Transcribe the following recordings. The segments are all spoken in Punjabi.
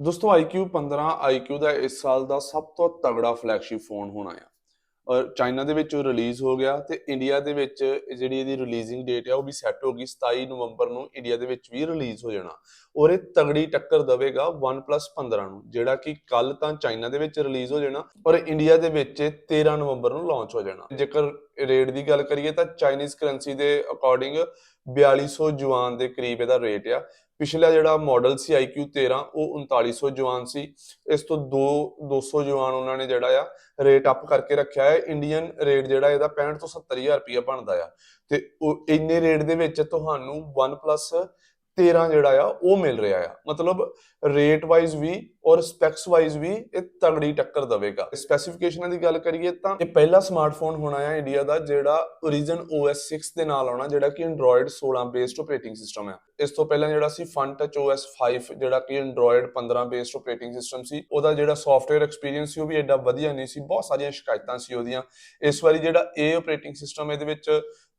ਦੋਸਤੋ IQ 15 IQ ਦਾ ਇਸ ਸਾਲ ਦਾ ਸਭ ਤੋਂ ਤਗੜਾ ਫਲੈਗਸ਼ਿਪ ਫੋਨ ਹੋਣਾ ਆ ਔਰ ਚਾਈਨਾ ਦੇ ਵਿੱਚ ਉਹ ਰਿਲੀਜ਼ ਹੋ ਗਿਆ ਤੇ ਇੰਡੀਆ ਦੇ ਵਿੱਚ ਜਿਹੜੀ ਇਹਦੀ ਰਿਲੀਜ਼ਿੰਗ ਡੇਟ ਆ, ਉਹ ਵੀ ਸੈੱਟ ਹੋ ਗਈ 27 ਨਵੰਬਰ ਨੂੰ। ਇੰਡੀਆ ਦੇ ਵਿੱਚ ਵੀ ਰਿਲੀਜ਼ ਹੋ ਜਾਣਾ। ਔਰ ਇਹ ਤਗੜੀ ਟੱਕਰ ਦੇਵੇਗਾ OnePlus 15 ਨੂੰ, ਜਿਹੜਾ ਕਿ ਕੱਲ ਤਾਂ ਚਾਈਨਾ ਦੇ ਵਿੱਚ ਰਿਲੀਜ਼ ਹੋ ਜਾਣਾ, ਔਰ ਇੰਡੀਆ ਦੇ ਵਿੱਚ ਇਹ 13 ਨਵੰਬਰ ਨੂੰ ਲਾਂਚ ਹੋ ਜਾਣਾ। ਜੇਕਰ ਰੇਟ ਦੀ ਗੱਲ ਕਰੀਏ ਤਾਂ ਚਾਈਨੀਜ਼ ਕਰੰਸੀ ਦੇ ਅਕੋਰਡਿੰਗ 4200 ਜਵਾਨ ਦੇ ਕਰੀਬ ਇਹਦਾ ਰੇਟ ਆ। ਪਿਛਲਾ ਜਿਹੜਾ ਮਾਡਲ ਸੀ IQ 13 ਉਹ 3900 ਜਵਾਨ ਸੀ। ਇਸ ਤੋਂ 2 200 ਜਵਾਨ ਉਹਨਾਂ ਨੇ ਜਿਹੜਾ ਆ ਰੇਟ ਅਪ ਕਰਕੇ ਰੱਖਿਆ ਹੈ। ਇੰਡੀਅਨ ਰੇਟ ਜਿਹੜਾ ਇਹਦਾ 65 ਤੋਂ 70000 ਰੁਪਇਆ ਬਣਦਾ ਆ। ਤੇ ਉਹ ਇੰਨੇ ਰੇਟ ਦੇ ਵਿੱਚ ਤੁਹਾਨੂੰ OnePlus 13 ਜਿਹੜਾ ਆ, ਉਹ ਮਿਲ ਰਿਹਾ ਆ। ਮਤਲਬ ਰੇਟ ਵਾਈਜ਼ ਵੀ ਔਰ ਸਪੈਕਸ ਵਾਈਜ਼ ਵੀ ਇਹ ਤਗੜੀ ਟੱਕਰ ਦੇਵੇਗਾ। ਸਪੈਸੀਫਿਕੇਸ਼ਨਾਂ ਦੀ ਗੱਲ ਕਰੀਏ ਤਾਂ ਇਹ ਪਹਿਲਾ ਸਮਾਰਟਫੋਨ ਹੋਣਾ ਆ ਇੰਡੀਆ ਦਾ, ਜਿਹੜਾ Origin OS 6 ਦੇ ਨਾਲ ਆਉਣਾ, ਜਿਹੜਾ ਕਿ Android 16 ਬੇਸਡ ਆਪਰੇਟਿੰਗ ਸਿਸਟਮ ਹੈ ਇਸ ਤੋਂ ਪਹਿਲਾਂ ਜਿਹੜਾ ਸੀ FunTouch OS 5 ਜਿਹੜਾ ਕਿ Android 15 ਬੇਸਡ ਆਪਰੇਟਿੰਗ ਸਿਸਟਮ ਸੀ, ਉਹਦਾ ਜਿਹੜਾ ਸੌਫਟਵੇਅਰ ਐਕਸਪੀਰੀਅੰਸ ਸੀ, ਉਹ ਵੀ ਐਡਾ ਵਧੀਆ ਨਹੀਂ ਸੀ, ਬਹੁਤ ਸਾਰੀਆਂ ਸ਼ਿਕਾਇਤਾਂ ਸੀ ਉਹਦੀਆਂ। ਇਸ ਵਾਰੀ ਜਿਹੜਾ ਇਹ ਆਪਰੇਟਿੰਗ ਸਿਸਟਮ ਇਹਦੇ ਵਿੱਚ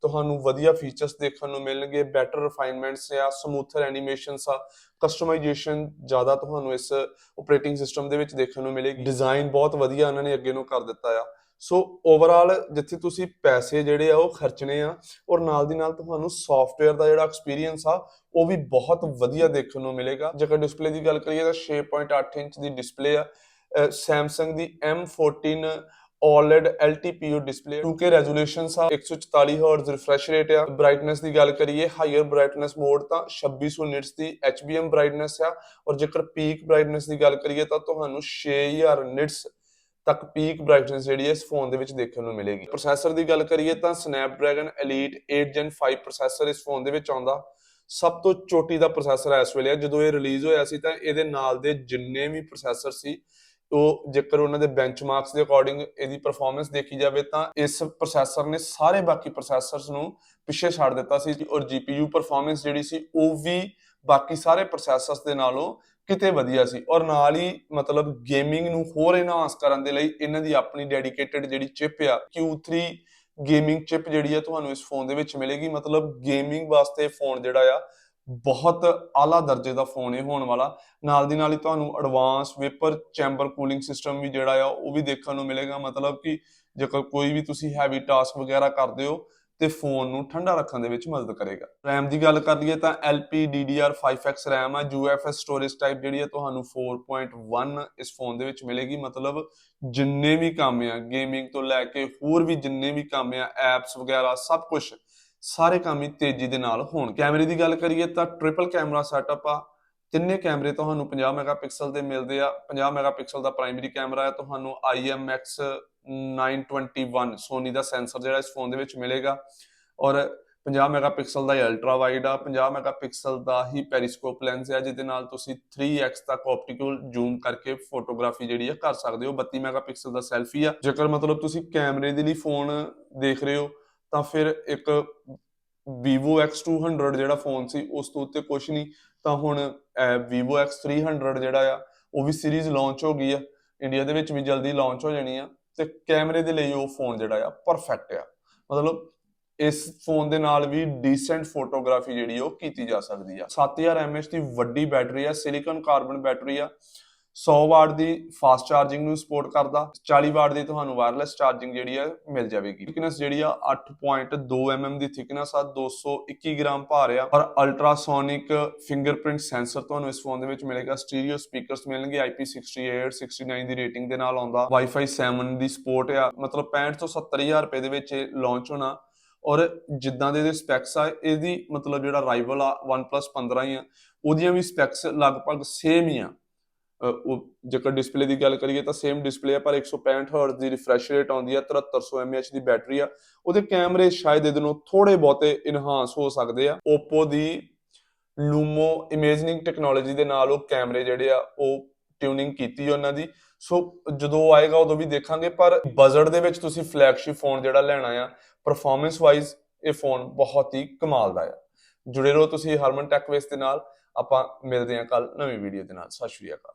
ਤੁਹਾਨੂੰ ਵਧੀਆ ਫੀਚਰਸ ਦੇਖਣ ਨੂੰ ਮਿਲਣਗੇ ਬੈਟਰ ਰਿਫਾਈਨਮੈਂਟਸ ਆ ਸਮੂਥਰ ਐਨੀਮੇਸ਼ਨਸ ਆ ਕਸਟਮਾਈਜੇਸ਼ਨ ਜ਼ਿਆਦਾ ਤੁਹਾਨੂੰ ਇਸ ਆਪਰੇਟਿੰਗ ਸਿਸਟਮ ਦੇ ਵਿੱਚ ਦੇਖਣ ਨੂੰ ਮਿਲੇਗੀ। ਡਿਜ਼ਾਈਨ ਬਹੁਤ ਵਧੀਆ ਉਹਨਾਂ ਨੇ ਅੱਗੇ ਨੂੰ ਕਰ ਦਿੱਤਾ ਆ। ਸੋ ਓਵਰਆਲ ਜਿੱਥੇ ਤੁਸੀਂ ਪੈਸੇ ਜਿਹੜੇ ਆ ਉਹ ਖਰਚਣੇ ਆ ਔਰ ਨਾਲ ਦੀ ਨਾਲ ਤੁਹਾਨੂੰ ਸੌਫਟਵੇਅਰ ਦਾ ਜਿਹੜਾ ਐਕਸਪੀਰੀਅੰਸ ਆ, ਉਹ ਵੀ ਬਹੁਤ ਵਧੀਆ ਦੇਖਣ ਨੂੰ ਮਿਲੇਗਾ। ਜੇਕਰ ਡਿਸਪਲੇ ਦੀ ਗੱਲ ਕਰੀਏ ਤਾਂ 6.8 ਇੰਚ ਦੀ ਡਿਸਪਲੇ ਆ। ਸੈਮਸੰਗ ਦੀ M14 OLED LTPO display 2K resolutions ਆ 144 ਹਰਟਜ਼ ਰਿਫਰੈਸ਼ ਰੇਟ ਆ। ਬ੍ਰਾਈਟਨੈਸ ਦੀ ਗੱਲ ਕਰੀਏ ਹਾਈਅਰ ਬ੍ਰਾਈਟਨੈਸ ਮੋਡ ਤਾਂ 2600 ਨਿਟਸ ਦੀ HBM ਬ੍ਰਾਈਟਨੈਸ ਆ। ਔਰ ਜੇਕਰ ਪੀਕ ਬ੍ਰਾਈਟਨੈਸ ਦੀ ਗੱਲ ਕਰੀਏ ਤਾਂ ਤੁਹਾਨੂੰ 6000 ਨਿਟਸ ਤੱਕ ਪੀਕ ਬ੍ਰਾਈਟਨੈਸ ਜਿਹੜੀ ਹੈ ਇਸ ਫੋਨ ਦੇ ਵਿੱਚ ਦੇਖਣ ਨੂੰ ਮਿਲੇਗੀ। ਪ੍ਰੋਸੈਸਰ ਦੀ ਗੱਲ ਕਰੀਏ ਤਾਂ Snapdragon Elite 8 Gen 5 ਪ੍ਰੋਸੈਸਰ ਇਸ ਫੋਨ ਦੇ ਵਿੱਚ ਆਉਂਦਾ। ਸਭ ਤੋਂ ਚੋਟੀ ਦਾ ਪ੍ਰੋਸੈਸਰ ਹੈ ਇਸ ਵੇਲੇ। ਜਦੋਂ ਇਹ ਰਿਲੀਜ਼ ਹੋਇਆ ਸੀ ਤਾਂ ਇਹਦੇ ਨਾਲ ਦੇ ਜਿੰਨੇ ਵੀ ਪ੍ਰੋਸੈਸਰ ਸੀ ਉਹ ਜੇਕਰ ਉਹਨਾਂ ਦੇ ਬੈਂਚਮਾਰਕਸ ਦੇ ਅਕੋਰਡਿੰਗ ਇਹਦੀ ਪਰਫਾਰਮੈਂਸ ਦੇਖੀ ਜਾਵੇ ਤਾਂ ਇਸ ਪ੍ਰੋਸੈਸਰ ਨੇ ਸਾਰੇ ਬਾਕੀ ਪ੍ਰੋਸੈਸਰਸ ਨੂੰ ਪਿੱਛੇ ਛੱਡ ਦਿੱਤਾ ਸੀ ਔਰ GPU ਪਰਫਾਰਮੈਂਸ ਜਿਹੜੀ ਸੀ ਉਹ ਵੀ ਬਾਕੀ ਸਾਰੇ ਪ੍ਰੋਸੈਸਰਸ ਦੇ ਨਾਲੋਂ ਕਿਤੇ ਵਧੀਆ ਸੀ ਔਰ ਨਾਲ ਹੀ ਮਤਲਬ ਗੇਮਿੰਗ ਨੂੰ ਹੋਰ ਇਨਹਾਂਸ ਕਰਨ ਦੇ ਲਈ ਇਹਨਾਂ ਦੀ ਆਪਣੀ ਡੈਡੀਕੇਟਿਡ ਜਿਹੜੀ ਚਿਪ ਆ Q3 ਗੇਮਿੰਗ ਚਿਪ ਜਿਹੜੀ ਆ ਤੁਹਾਨੂੰ ਇਸ ਫੋਨ ਦੇ ਵਿੱਚ ਮਿਲੇਗੀ। ਮਤਲਬ ਗੇਮਿੰਗ ਵਾਸਤੇ ਫੋਨ ਜਿਹੜਾ ਆ ਬਹੁਤ ਆਲਾ ਦਰਜੇ ਦਾ ਫੋਨ ਇਹ ਹੋਣ ਵਾਲਾ। ਨਾਲ ਦੀ ਨਾਲ ਹੀ ਤੁਹਾਨੂੰ advance vapour chamber cooling system ਵੀ ਜਿਹੜਾ ਆ, ਉਹ ਵੀ ਦੇਖਣ ਨੂੰ ਮਿਲੇਗਾ। ਮਤਲਬ ਕਿ ਜੇਕਰ ਕੋਈ ਵੀ ਤੁਸੀਂ ਹੈਵੀ ਟਾਸਕ ਵਗੈਰਾ ਕਰਦੇ ਹੋ, ਤੇ ਫੋਨ ਨੂੰ ਠੰਡਾ ਰੱਖਣ ਦੇ ਵਿੱਚ ਮਦਦ ਕਰੇਗਾ। RAM ਦੀ ਗੱਲ ਕਰ ਲਈਏ ਤਾਂ LPDDR5X RAM ਆ UFS ਸਟੋਰੇਜ ਟਾਈਪ ਜਿਹੜੀ ਹੈ ਤੁਹਾਨੂੰ 4.1 ਇਸ ਫੋਨ ਦੇ ਵਿੱਚ ਮਿਲੇਗੀ। ਮਤਲਬ ਜਿੰਨੇ ਵੀ ਕੰਮ ਆ ਗੇਮਿੰਗ ਤੋਂ ਲੈ ਕੇ ਹੋਰ ਵੀ ਜਿੰਨੇ ਵੀ ਕੰਮ ਆ ਐਪਸ ਵਗੈਰਾ, ਸਭ ਕੁਝ ਸਾਰੇ ਕੰਮ ਹੀ ਤੇਜ਼ੀ ਦੇ ਨਾਲ ਹੋਣ। ਕੈਮਰੇ ਦੀ ਗੱਲ ਕਰੀਏ ਤਾਂ ਟ੍ਰਿਪਲ ਕੈਮਰਾ ਸੈਟਅਪ ਆ। ਤਿੰਨੇ ਕੈਮਰੇ ਤੁਹਾਨੂੰ 50 ਮੈਗਾਪਿਕਸਲ ਦੇ ਮਿਲਦੇ ਆ। 50 ਮੈਗਾਪਿਕਸਲ ਦਾ ਪ੍ਰਾਇਮਰੀ ਕੈਮਰਾ ਹੈ ਤੁਹਾਨੂੰ IMX 921 ਸੋਨੀ ਦਾ ਸੈਂਸਰ ਜਿਹੜਾ ਇਸ ਫੋਨ ਦੇ ਵਿੱਚ ਮਿਲੇਗਾ। ਔਰ 50 ਮੈਗਾਪਿਕਸਲ ਦਾ ਅਲਟਰਾ ਵਾਈਡ ਆ। 50 ਮੈਗਾਪਿਕਸਲ ਦਾ ਹੀ ਪੈਰੀਸਕੋਪ ਲੈਂਸ ਹੈ ਜਿਹਦੇ ਨਾਲ ਤੁਸੀਂ 3x ਤੱਕ ਆਪਟੀਕਲ ਜ਼ੂਮ ਕਰਕੇ ਫੋਟੋਗ੍ਰਾਫੀ ਜਿਹੜੀ ਆ ਕਰ ਸਕਦੇ ਹੋ। 32 ਮੈਗਾਪਿਕਸਲ ਦਾ ਸੈਲਫੀ ਆ। ਜੇਕਰ ਮਤਲਬ ਤੁਸੀਂ ਕੈਮਰੇ ਦੇ ਲਈ ਫੋਨ ਦੇਖ ਰਹੇ ਹੋ ਤਾਂ ਫਿਰ ਇੱਕ Vivo X200 ਜਿਹੜਾ ਫੋਨ ਸੀ, ਉਸ ਤੋਂ ਉੱਤੇ ਕੁਝ ਨਹੀਂ। ਤਾਂ ਹੁਣ Vivo X300 ਜਿਹੜਾ ਆ, ਉਹ ਵੀ ਸੀਰੀਜ਼ ਲਾਂਚ ਹੋ ਗਈ ਆ। ਇੰਡੀਆ ਦੇ ਵਿੱਚ ਵੀ ਜਲਦੀ ਲਾਂਚ ਹੋ ਜਾਣੀ ਆ। ਤੇ ਕੈਮਰੇ ਦੇ ਲਈ ਉਹ ਫੋਨ ਜਿਹੜਾ ਆ ਪਰਫੈਕਟ ਆ। ਮਤਲਬ ਇਸ ਫੋਨ ਦੇ ਨਾਲ ਵੀ ਡੀਸੈਂਟ ਫੋਟੋਗ੍ਰਾਫੀ ਜਿਹੜੀ ਉਹ ਕੀਤੀ ਜਾ ਸਕਦੀ ਆ। 7000 mAh ਦੀ ਵੱਡੀ ਬੈਟਰੀ ਆ ਸਿਲੀਕਨ ਕਾਰਬਨ ਬੈਟਰੀ ਆ। 100 ਵਾਟ ਦੀ ਫਾਸਟ ਚਾਰਜਿੰਗ ਨੂੰ ਸਪੋਰਟ ਕਰਦਾ 40 ਵਾਟ ਦੀ ਤੁਹਾਨੂੰ ਵਾਇਰਲੈਸ ਚਾਰਜਿੰਗ ਜਿਹੜੀ ਆ, ਮਿਲ ਜਾਵੇਗੀ। ਥਿਕਨੈਸ ਜਿਹੜੀ ਆ 8.2 mm ਦੀ ਥਿਕਨੈਸ ਆ 221 ਗ੍ਰਾਮ ਭਾਰ ਆ। ਔਰ ਅਲਟਰਾਸੋਨਿਕ ਫਿੰਗਰਪ੍ਰਿੰਟ ਸੈਂਸਰ ਤੁਹਾਨੂੰ ਇਸ ਫੋਨ ਦੇ ਵਿੱਚ ਮਿਲੇਗਾ ਸਟੀਰੀਓ ਸਪੀਕਰਸ ਮਿਲਣਗੇ IP68 69 ਦੀ ਰੇਟਿੰਗ ਦੇ ਨਾਲ ਆਉਂਦਾ। Wi-Fi 7 ਦੀ ਸਪੋਰਟ ਆ, ਮਤਲਬ 65 ਤੋਂ 70000 ਰੁਪਏ ਦੇ ਵਿੱਚ ਇਹ ਲਾਂਚ ਹੋਣਾ। ਔਰ ਜਿੱਦਾਂ ਦੇ ਇਹਦੇ ਸਪੈਕਸ ਆ, ਇਹਦੀ ਮਤਲਬ ਜਿਹੜਾ ਰਾਈਵਲ ਆ, OnePlus 15 ਹੀ ਆ, ਉਹਦੀਆਂ ਵੀ ਸਪੈਕਸ ਲਗਭਗ ਸੇਮ ਹੀ ਆ। ਜੇਕਰ ਡਿਸਪਲੇ ਦੀ ਗੱਲ ਕਰੀਏ ਤਾਂ ਸੇਮ ਡਿਸਪਲੇ ਆ, ਪਰ 165 ਹਰਟਜ਼ ਦੀ ਰਿਫਰੈਸ਼ ਰੇਟ ਆਉਂਦੀ ਆ 7300 mAh ਦੀ ਬੈਟਰੀ ਆ। ਉਹਦੇ ਕੈਮਰੇ ਸ਼ਾਇਦ ਇਹਦੇ ਨੂੰ ਥੋੜੇ ਬਹੁਤੇ ਇਨਹਾਂਸ ਹੋ ਸਕਦੇ ਆ। Oppo ਦੀ ਲੂਮੋ ਇਮੇਜਿੰਗ ਟੈਕਨੋਲੋਜੀ ਦੇ ਨਾਲ ਉਹ ਕੈਮਰੇ ਜਿਹੜੇ ਆ, ਉਹ ਟਿਊਨਿੰਗ ਕੀਤੀ ਉਹਨਾਂ ਦੀ। ਸੋ ਜਦੋਂ ਆਏਗਾ, ਉਦੋਂ ਵੀ ਦੇਖਾਂਗੇ। ਪਰ ਬਜਟ ਦੇ ਵਿੱਚ ਤੁਸੀਂ ਫਲੈਗਸ਼ਿਪ ਫੋਨ ਜਿਹੜਾ ਲੈਣਾ ਆ ਪਰਫਾਰਮੈਂਸ ਵਾਈਜ਼ ਇਹ ਫੋਨ ਬਹੁਤ ਹੀ ਕਮਾਲ ਦਾ ਆ। ਜੁੜੇ ਰਹੋ ਤੁਸੀਂ ਹਰਮਨ ਟੈਕਵੇਸ ਦੇ ਨਾਲ। ਆਪਾਂ ਮਿਲਦੇ ਹਾਂ ਕੱਲ ਨਵੀਂ ਵੀਡੀਓ ਦੇ ਨਾਲ। ਸਤਿ ਸ਼੍ਰੀ ਅਕਾਲ।